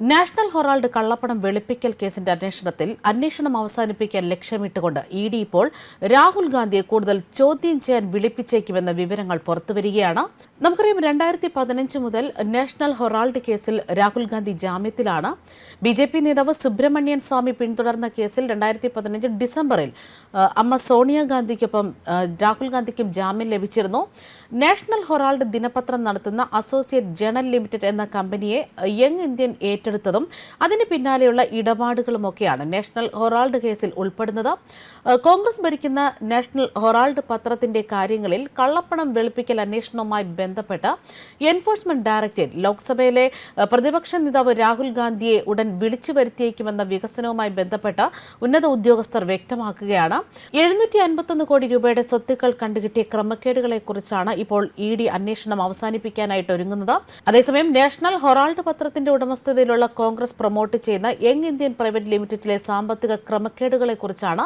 National Harold കള്ളപ്പണം വെളുപ്പിക്കൽ കേസിന്റെ അന്വേഷണത്തിൽ അന്വേഷണം അവസാനിപ്പിക്കാൻ ലക്ഷ്യമിട്ടുകൊണ്ട് ഇ ഡി ഇപ്പോൾ രാഹുൽ ഗാന്ധിയെ കൂടുതൽ ചോദ്യം ചെയ്യാൻ വിളിപ്പിച്ചേക്കുമെന്ന വിവരങ്ങൾ പുറത്തുവരികയാണ്. നമുക്കറിയാം രണ്ടായിരത്തി പതിനഞ്ച് മുതൽ നാഷണൽ ഹൊറാൾഡ് കേസിൽ രാഹുൽ ഗാന്ധി ജാമ്യത്തിലാണ്. ബി ജെ പി നേതാവ് സുബ്രഹ്മണ്യൻ സ്വാമി പിന്തുടർന്ന കേസിൽ രണ്ടായിരത്തി പതിനഞ്ച് ഡിസംബറിൽ അമ്മ സോണിയാഗാന്ധിക്കൊപ്പം രാഹുൽ ഗാന്ധിക്കും ജാമ്യം ലഭിച്ചിരുന്നു. നാഷണൽ ഹൊറാൾഡ് ദിനപത്രം നടത്തുന്ന അസോസിയേറ്റ് ജേണൽ ലിമിറ്റഡ് എന്ന കമ്പനിയെ യങ് ഇന്ത്യൻ ഏറ്റെടുത്തതും അതിന് പിന്നാലെയുള്ള ഇടപാടുകളുമൊക്കെയാണ് നാഷണൽ ഹൊറാൾഡ് കേസിൽ ഉൾപ്പെടുന്നത്. കോൺഗ്രസ് ഭരിക്കുന്ന നാഷണൽ ഹൊറാൾഡ് പത്രത്തിന്റെ കാര്യങ്ങളിൽ കള്ളപ്പണം വെളുപ്പിക്കൽ അന്വേഷണവുമായി ബന്ധപ്പെട്ട് എൻഫോഴ്സ്മെന്റ് ഡയറക്ടറേറ്റ് ലോക്സഭയിലെ പ്രതിപക്ഷ നേതാവ് രാഹുൽ ഗാന്ധിയെ ഉടൻ വിളിച്ചു വരുത്തിയേക്കുമെന്ന വികസനവുമായി ബന്ധപ്പെട്ട് ഉന്നത ഉദ്യോഗസ്ഥർ വ്യക്തമാക്കുകയാണ്. എഴുന്നൂറ്റി അൻപത്തൊന്ന് കോടി രൂപയുടെ സ്വത്തുക്കൾ കണ്ടുകിട്ടിയ ക്രമക്കേടുകളെക്കുറിച്ചാണ് ഇപ്പോൾ ഇ ഡി അന്വേഷണം അവസാനിപ്പിക്കാനായിട്ട് ഒരുങ്ങുന്നത്. അതേസമയം നാഷണൽ ഹൊറാൾഡ് പത്രത്തിന്റെ ഉടമസ്ഥതയിലുള്ള കോൺഗ്രസ് പ്രൊമോട്ട് ചെയ്യുന്ന യങ് ഇന്ത്യൻ പ്രൈവറ്റ് ലിമിറ്റഡിലെ സാമ്പത്തിക ക്രമക്കേടുകളെക്കുറിച്ചാണ്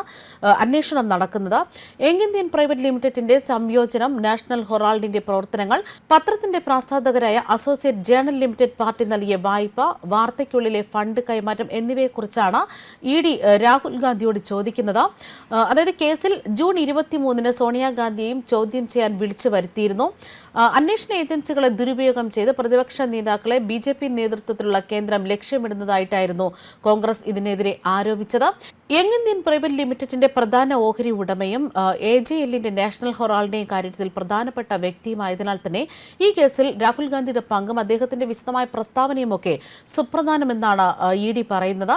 അന്വേഷണം നടക്കുന്നത്. യങ് ഇന്ത്യൻ പ്രൈവറ്റ് ലിമിറ്റഡിന്റെ സംയോജനം നാഷണൽ ഹൊറാൾഡിന്റെ പ്രവർത്തനങ്ങൾ പത്രത്തിന്റെ പ്രസാധകരായ അസോസിയേറ്റ് ജേണൽ ലിമിറ്റഡ് പാർട്ടി നൽകിയ വായ്പ വാർത്തയ്ക്കുള്ളിലെ ഫണ്ട് കൈമാറ്റം എന്നിവയെക്കുറിച്ചാണ് ഇ ഡി രാഹുൽ ഗാന്ധിയോട് ചോദിക്കുന്നത്. അതായത് കേസിൽ ജൂൺ ഇരുപത്തിമൂന്നിന് സോണിയാഗാന്ധിയെയും ചോദ്യം ചെയ്യാൻ വിളിച്ചു വരുത്തിയിരുന്നു. അന്വേഷണ ഏജൻസികളെ ദുരുപയോഗം ചെയ്ത് പ്രതിപക്ഷ നേതാക്കളെ ബി നേതൃത്വത്തിലുള്ള കേന്ദ്രം ലക്ഷ്യമിടുന്നതായിട്ടായിരുന്നു കോൺഗ്രസ് ഇതിനെതിരെ ആരോപിച്ചത്. യങ് ഇന്ത്യൻ പ്രൈവറ്റ് ലിമിറ്റഡിന്റെ പ്രധാന ഓഹരി ഉടമയും എ ജെ എല്ലിന്റെ നാഷണൽ ഹൊറാളിന്റെയും കാര്യത്തിൽ പ്രധാനപ്പെട്ട വ്യക്തിയുമായതിനാൽ തന്നെ ഈ കേസിൽ രാഹുൽ ഗാന്ധിയുടെ പങ്കും അദ്ദേഹത്തിന്റെ വിശദമായ പ്രസ്താവനയുമൊക്കെ സുപ്രധാനമെന്നാണ് ഇ ഡി പറയുന്നത്.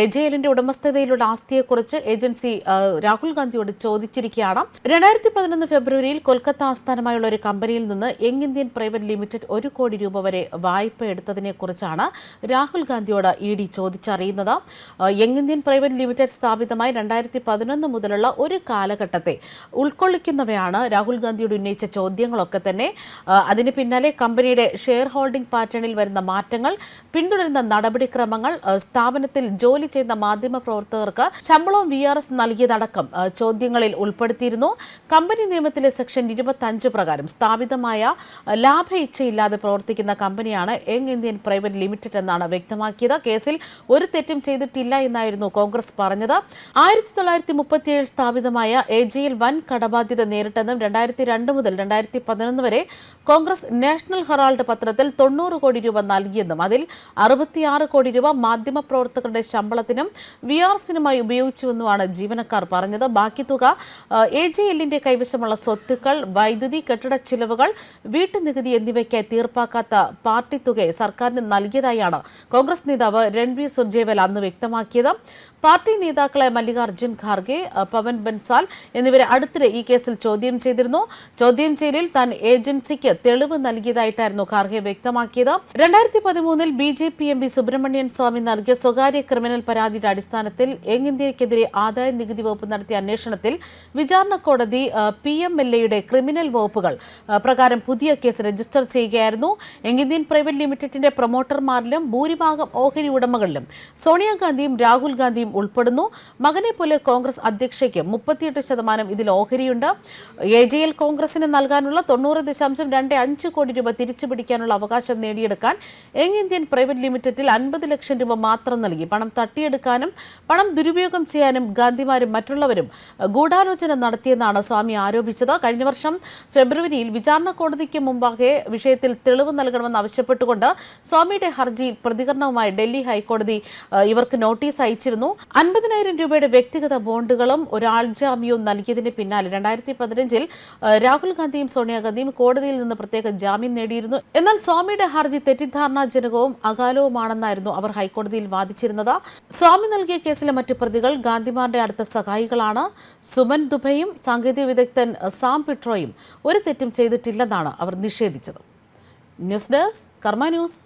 എ ജെ എല്ലിന്റെ ഉടമസ്ഥതയിലുള്ള ആസ്തിയെക്കുറിച്ച് ഏജൻസി രാഹുൽ ഗാന്ധിയോട് ചോദിച്ചിരിക്കുകയാണ്. രണ്ടായിരത്തി പതിനൊന്ന് ഫെബ്രുവരിയിൽ കൊൽക്കത്ത ആസ്ഥാനമായുള്ള ഒരു കമ്പനിയിൽ നിന്ന് യങ് ഇന്ത്യൻ പ്രൈവറ്റ് ലിമിറ്റഡ് ഒരു കോടി രൂപ വരെ വായ്പ എടുത്തതിനെ കുറിച്ചാണ് രാഹുൽ ഗാന്ധിയോട് ഇ ഡി ചോദിച്ചറിയുന്നത് യങ് ഇന്ത്യൻ പ്രൈവറ്റ് ലിമിറ്റഡ് സ്ഥാപിതമായി രണ്ടായിരത്തി പതിനൊന്ന് മുതലുള്ള ഒരു കാലഘട്ടത്തെ ഉൾക്കൊള്ളിക്കുന്നവയാണ് രാഹുൽ ഗാന്ധിയോട് ഉന്നയിച്ച ചോദ്യങ്ങളൊക്കെ തന്നെ. അതിന് പിന്നാലെ കമ്പനിയുടെ ഷെയർ ഹോൾഡിംഗ് പാറ്റേണിൽ വരുന്ന മാറ്റങ്ങൾ പിന്തുടരുന്ന നടപടിക്രമങ്ങൾ സ്ഥാപനത്തിൽ ജോലി ചെയ്യുന്ന മാധ്യമ പ്രവർത്തകർക്ക് ശമ്പളവും വി ആർ എസ് നൽകിയതടക്കം ചോദ്യങ്ങളിൽ ഉൾപ്പെടുത്തിയിരുന്നു. കമ്പനി നിയമത്തിലെ സെക്ഷൻ ഇരുപത്തി അഞ്ച് പ്രകാരം സ്ഥാപിതമായ ലാഭ ഇച്ഛയില്ലാതെ പ്രവർത്തിക്കുന്ന കമ്പനിയാണ് യങ് ഇന്ത്യൻ പ്രൈവറ്റ് ലിമിറ്റഡ് എന്നാണ് വ്യക്തമാക്കിയത്. കേസിൽ ഒരു തെറ്റും ചെയ്തിട്ടില്ല എന്നായിരുന്നു കോൺഗ്രസ് പറഞ്ഞത്. ആയിരത്തി തൊള്ളായിരത്തി മുപ്പത്തിയേഴ് സ്ഥാപിതമായ എ ജിയിൽ വൻ കടബാധ്യത നേരിട്ടെന്നും രണ്ടായിരത്തി രണ്ട് മുതൽ രണ്ടായിരത്തി പതിനൊന്ന് വരെ കോൺഗ്രസ് നാഷണൽ ഹെറാൾഡ് പത്രത്തിൽ തൊണ്ണൂറ് കോടി രൂപ നൽകിയെന്നും അതിൽ അറുപത്തിയാറ് കോടി രൂപ മാധ്യമപ്രവർത്തകരുടെ ശമ്പളത്തിനും വി ആർ സിനുമായി ഉപയോഗിച്ചുവെന്നുമാണ് ജീവനക്കാർ പറഞ്ഞത്. ബാക്കി തുക എ ജെ എല്ലിന്റെ കൈവശമുള്ള സ്വത്തുക്കൾ വൈദ്യുതി കെട്ടിട ചിലവുകൾ വീട്ടുനികുതി എന്നിവയ്ക്കായി തീർപ്പാക്കാത്ത പാർട്ടി തുകയെ സർക്കാരിന് നൽകിയതായാണ് കോൺഗ്രസ് നേതാവ് രൺവീർ സുർജേവാല അന്ന് വ്യക്തമാക്കിയത് പാർട്ടി നേതാക്കളെ മല്ലികാർജുൻ ഖാർഗെ പവൻ ബൻസാൽ എന്നിവരെ അടുത്തിടെ ഈ കേസിൽ ചോദ്യം ചെയ്തിരുന്നു. ചോദ്യം ചെയ്യലിൽ താൻ ഏജൻസിക്ക് തെളിവ് നൽകിയതായിട്ടായിരുന്നു ഖാർഗെ വ്യക്തമാക്കിയത്. രണ്ടായിരത്തി പതിമൂന്നിൽ B J P M P Subramanian Swamy നൽകിയ സ്വകാര്യ ക്രിമിനൽ പരാതിയുടെ അടിസ്ഥാനത്തിൽ യങ് ഇന്ത്യക്കെതിരെ ആദായ നികുതി വകുപ്പ് നടത്തിയ അന്വേഷണത്തിൽ വിചാരണ കോടതി പി എം എൽ എയുടെ ക്രിമിനൽ വകുപ്പുകൾ പ്രകാരം പുതിയ കേസ് രജിസ്റ്റർ ചെയ്യുകയായിരുന്നു. യങ് ഇന്ത്യൻ പ്രൈവറ്റ് ലിമിറ്റഡിന്റെ പ്രൊമോട്ടർമാരിലും ഭൂരിഭാഗം ഓഹരി ഉടമകളിലും സോണിയാഗാന്ധിയും രാഹുൽ ഗാന്ധിയും ഉൾപ്പെടുന്നു. മകനെ പോലെ കോൺഗ്രസ് അധ്യക്ഷയ്ക്ക് മുപ്പത്തിയെട്ട് ശതമാനം ഇതിൽ ഓഹരിയുണ്ട്. എ ജെ എൽ കോൺഗ്രസിന് നൽകാനുള്ള തൊണ്ണൂറ് ദശാംശം രണ്ട് അഞ്ച് കോടി രൂപ തിരിച്ചുപിടിക്കാനുള്ള അവകാശം നേടിയെടുക്കാൻ യങ് ഇന്ത്യൻ പ്രൈവറ്റ് ലിമിറ്റഡിൽ അൻപത് ലക്ഷം രൂപ മാത്രം നൽകി. പണം തട്ടിയെടുക്കാനും പണം ദുരുപയോഗം ചെയ്യാനും ഗാന്ധിമാരും മറ്റുള്ളവരും ഗൂഢാലോചന നടത്തിയെന്നാണ് സ്വാമി ആരോപിച്ചത്. കഴിഞ്ഞ വർഷം ഫെബ്രുവരിയിൽ വിചാരണ കോടതിക്ക് മുമ്പാകെ വിഷയത്തിൽ തെളിവ് നൽകണമെന്ന് ആവശ്യപ്പെട്ടുകൊണ്ട് സ്വാമിയുടെ ഹർജിയിൽ പ്രതികരണവുമായി ഡൽഹി ഹൈക്കോടതി ഇവർക്ക് നോട്ടീസ് അയച്ചിരുന്നു. അൻപതിനായിരം രൂപയുടെ വ്യക്തിഗത ബോണ്ടുകളും ഒരാൾ ജാമ്യവും നൽകിയതിന് പിന്നാലെ രണ്ടായിരത്തി പതിനഞ്ചിൽ രാഹുൽ ഗാന്ധിയും സോണിയാഗാന്ധിയും കോടതിയിൽ നിന്ന് പ്രത്യേക ജാമ്യം നേടിയിരുന്നു. എന്നാൽ സ്വാമിയുടെ ഹർജി തെറ്റിദ്ധാരണാജനകവും അകാലവുമാണെന്നായിരുന്നു അവർ ഹൈക്കോടതിയിൽ വാദിച്ചിരുന്നത്. സ്വാമി നൽകിയ കേസിലെ മറ്റു പ്രതികൾ ഗാന്ധിമാരുടെ അടുത്ത സഹായികളാണ്. സുമൻ ദുബയും സാങ്കേതിക വിദഗ്ധൻ സാം പിട്രോയും ഒരു തെറ്റും ചെയ്തിട്ടില്ലെന്നാണ് അവർ നിഷേധിച്ചത്. News desk Karma news.